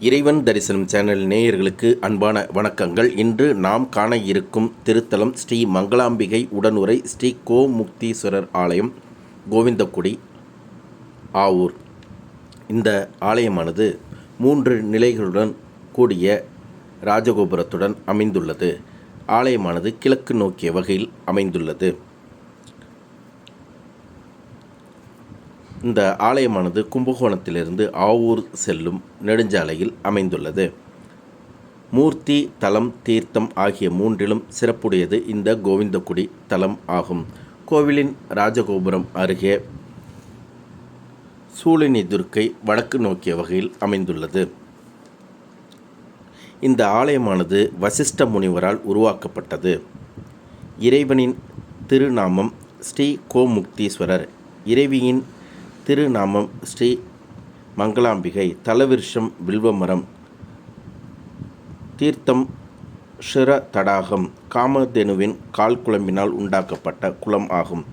இறைவன் தரிசனம் சேனல் நேயர்களுக்கு அன்பான வணக்கங்கள். இன்று நாம் காண இருக்கும் திருத்தலம் ஸ்ரீ மங்களாம்பிகை உடனுரை ஸ்ரீ கோமுக்தீஸ்வரர் ஆலயம் கோவிந்தக்குடி ஆவூர். இந்த ஆலயமானது மூன்று நிலைகளுடன் கூடிய ராஜகோபுரத்துடன் அமைந்துள்ளது. ஆலயமானது கிழக்கு நோக்கிய வகையில் அமைந்துள்ளது. இந்த ஆலயமானது கும்பகோணத்திலிருந்து ஆவூர் செல்லும் நெடுஞ்சாலையில் அமைந்துள்ளது. மூர்த்தி தலம் தீர்த்தம் ஆகிய மூன்றிலும் சிறப்புடையது இந்த கோவிந்தகுடி தலம் ஆகும். கோவிலின் ராஜகோபுரம் அருகே சூழினி துர்க்கை வடக்கு நோக்கிய வகையில் அமைந்துள்ளது. இந்த ஆலயமானது வசிஷ்ட முனிவரால் உருவாக்கப்பட்டது. இறைவனின் திருநாமம் ஸ்ரீ கோமுக்தீஸ்வரர். இறைவியின் திருநாமம் ஸ்ரீ மங்களாம்பிகை தலவிருஷம் வில்வமரம். தீர்த்தம் ஷிர தடாகம் காமதேனுவின் கால் குழம்பினால் உண்டாக்கப்பட்ட குளம் ஆகும்.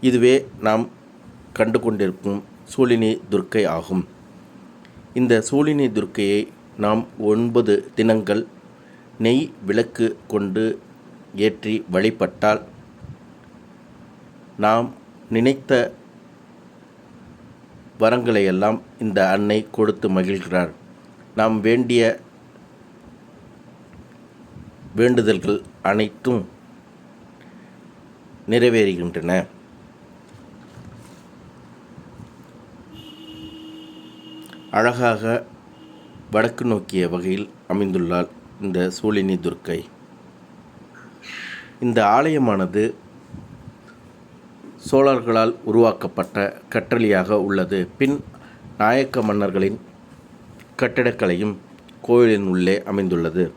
இதுவே நாம் கண்டு கொண்டிருக்கும் சூழினி துர்க்கை ஆகும். இந்த சூழினி துர்க்கையை நாம் ஒன்பது தினங்கள் நெய் விளக்கு கொண்டு ஏற்றி வழிபட்டால் நாம் நினைத்த வரங்களை எல்லாம் இந்த அன்னை கொடுத்து மகிழ்கிறார். நாம் வேண்டிய வேண்டுதல்கள் அனைத்தும் நிறைவேறுகின்றன. அழகாக வடக்கு நோக்கிய வகையில் அமைந்துள்ளார் இந்த சூழினி துர்க்கை. இந்த ஆலயமானது சோழர்களால் உருவாக்கப்பட்ட கற்றளியாக உள்ளது. பின் நாயக்க மன்னர்களின் கட்டிடக்கலையும் கோயிலின் உள்ளே அமைந்துள்ளது.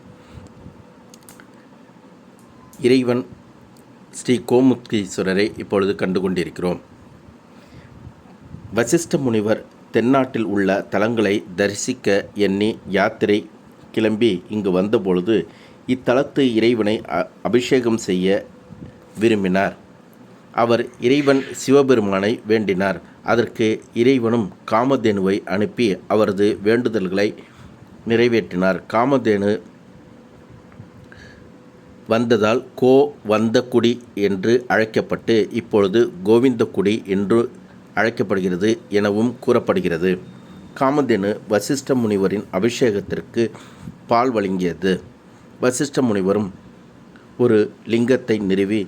இறைவன் ஸ்ரீ கோமுக்தீஸ்வரரை இப்பொழுது கண்டு கொண்டிருக்கிறோம் வசிஷ்ட முனிவர் தென்னாட்டில் உள்ள தலங்களை தரிசிக்க எண்ணி யாத்திரை கிளம்பி இங்கு வந்தபொழுது இத்தலத்து இறைவனை அ- அபிஷேகம் செய்ய விரும்பினார். அவர் இறைவன் சிவபெருமானை வேண்டினார். அதற்கு இறைவனும் காமதேனுவை அனுப்பி அவரது வேண்டுதல்களை நிறைவேற்றினார். காமதேனு வந்ததால் கோ வந்தகுடி என்று அழைக்கப்பட்டு இப்பொழுது கோவிந்தகுடி என்று அழைக்கப்படுகிறது எனவும் கூறப்படுகிறது. காமதேனு வசிஷ்ட முனிவரின் அபிஷேகத்திற்கு பால் வழங்கியது. வசிஷ்ட முனிவரும் ஒரு லிங்கத்தை நிறுவி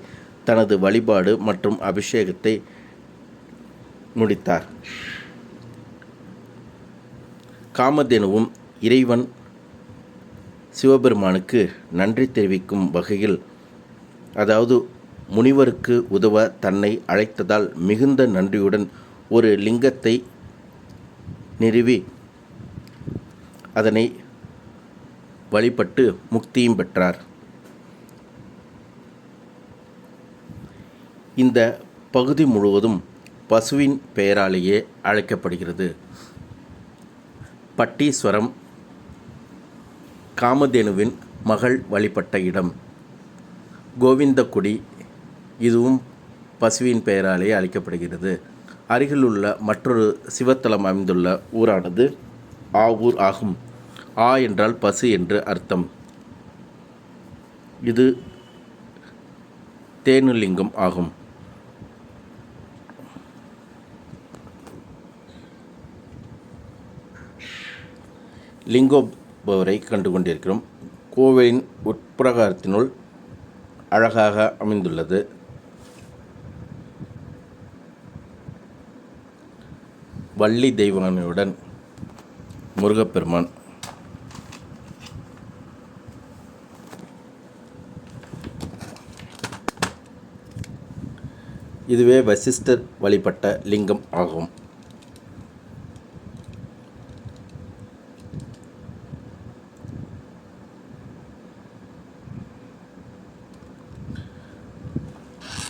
தனது வழிபாடு மற்றும் அபிஷேகத்தை முடித்தார். காமதேனுவும் இறைவன் சிவபெருமானுக்கு நன்றி தெரிவிக்கும் வகையில் அதாவது முனிவருக்கு உதவ தன்னை அழைத்ததால் மிகுந்த நன்றியுடன் ஒரு லிங்கத்தை நிறுவி அதனை வழிபட்டு முக்தியும் பெற்றார். இந்த பகுதி முழுவதும் பசுவின் பெயராலேயே அழைக்கப்படுகிறது. பட்டீஸ்வரம் காமதேனுவின் மகள் வழிபட்ட இடம். கோவிந்தக்குடி இதுவும் பசுவின் பெயராலேயே அழைக்கப்படுகிறது. அருகிலுள்ள மற்றொரு சிவத்தலம் அமைந்துள்ள ஊரானது ஆவூர் ஆகும். ஆ என்றால் பசு என்று அர்த்தம். இது தேனுலிங்கம் ஆகும். லிங்கோபவரை கண்டு கொண்டிருக்கிறோம் கோவிலின் உட்பிரகாரத்தினுள் அழகாக அமைந்துள்ளது. வள்ளி தெய்வானையுடன் முருகப்பெருமான் இதுவே வசிஷ்டர் வழிபட்ட லிங்கம் ஆகும்.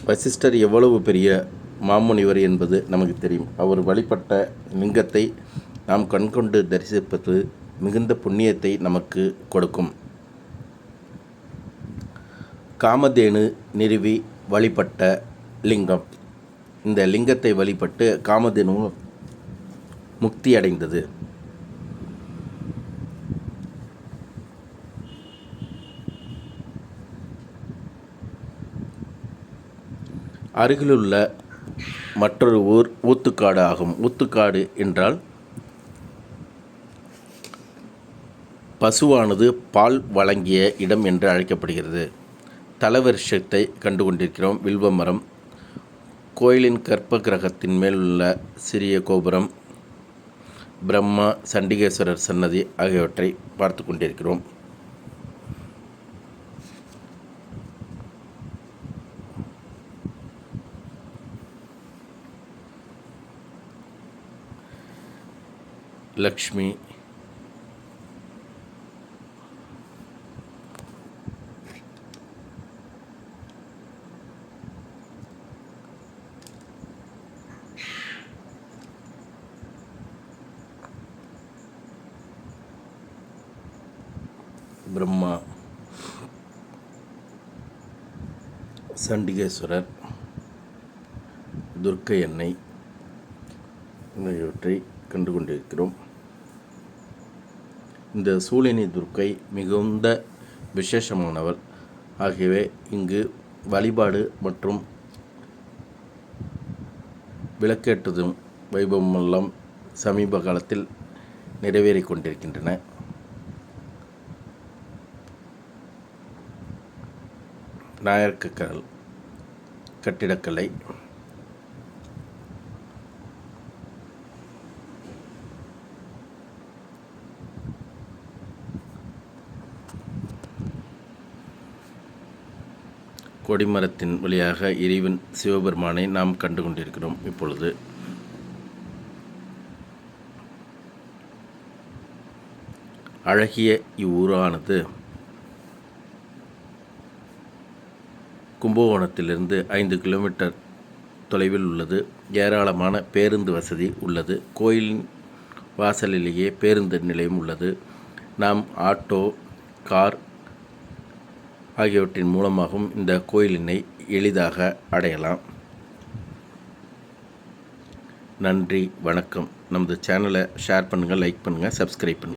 வசிஷ்டர் எவ்வளவு பெரிய மாமுனிவர் என்பது நமக்கு தெரியும். அவர் வழிபட்ட லிங்கத்தை நாம் கண்கொண்டு தரிசிப்பது மிகுந்த புண்ணியத்தை நமக்கு கொடுக்கும். காமதேனு நிறுவி வழிபட்ட லிங்கம். இந்த லிங்கத்தை வழிபட்டு காமதேனு முக்தி அடைந்தது. அருகிலுள்ள மற்றொரு ஊர் ஊத்துக்காடு ஆகும். ஊத்துக்காடு என்றால் பசுவானது பால் வழங்கிய இடம் என்று அழைக்கப்படுகிறது. தலவரிஷத்தை கண்டு கொண்டிருக்கிறோம் வில்வ மரம் கோயிலின் கற்ப கிரகத்தின் மேல் உள்ள சிறிய கோபுரம் பிரம்மா சண்டிகேஸ்வரர் சன்னதி ஆகியவற்றை பார்த்து கொண்டிருக்கிறோம். லக்ஷ்மி. பிரம்மா. சண்டிகேஸ்வரர். துர்க்கை எண்ணெய் இவற்றை கண்டு கொண்டிருக்கிறோம் இந்த சூழினி துர்க்கை மிகுந்த விசேஷமானவர். ஆகியவை இங்கு வழிபாடு மற்றும் விளக்கேற்றதும் வைபவமெல்லாம் சமீப காலத்தில் நிறைவேறிக் கொண்டிருக்கின்றன. நாயர்கக்கல் கட்டிடக்கலை கொடிமரத்தின் வழியாக இறைவன் சிவபெருமானை நாம் கண்டு கொண்டிருக்கிறோம் இப்பொழுது. அழகிய இவ்வூரானது கும்பகோணத்திலிருந்து ஐந்து கிலோமீட்டர் தொலைவில் உள்ளது. ஏராளமான பேருந்து வசதி உள்ளது. கோயிலின் வாசலிலேயே பேருந்து நிலையம் உள்ளது. நாம் ஆட்டோ கார் ஆகியவற்றின் மூலமாகவும் இந்த கோயிலினை எளிதாக அடையலாம். நன்றி வணக்கம். நமது சேனலை ஷேர் பண்ணுங்கள் லைக் பண்ணுங்கள் சப்ஸ்கிரைப் பண்ணுங்கள்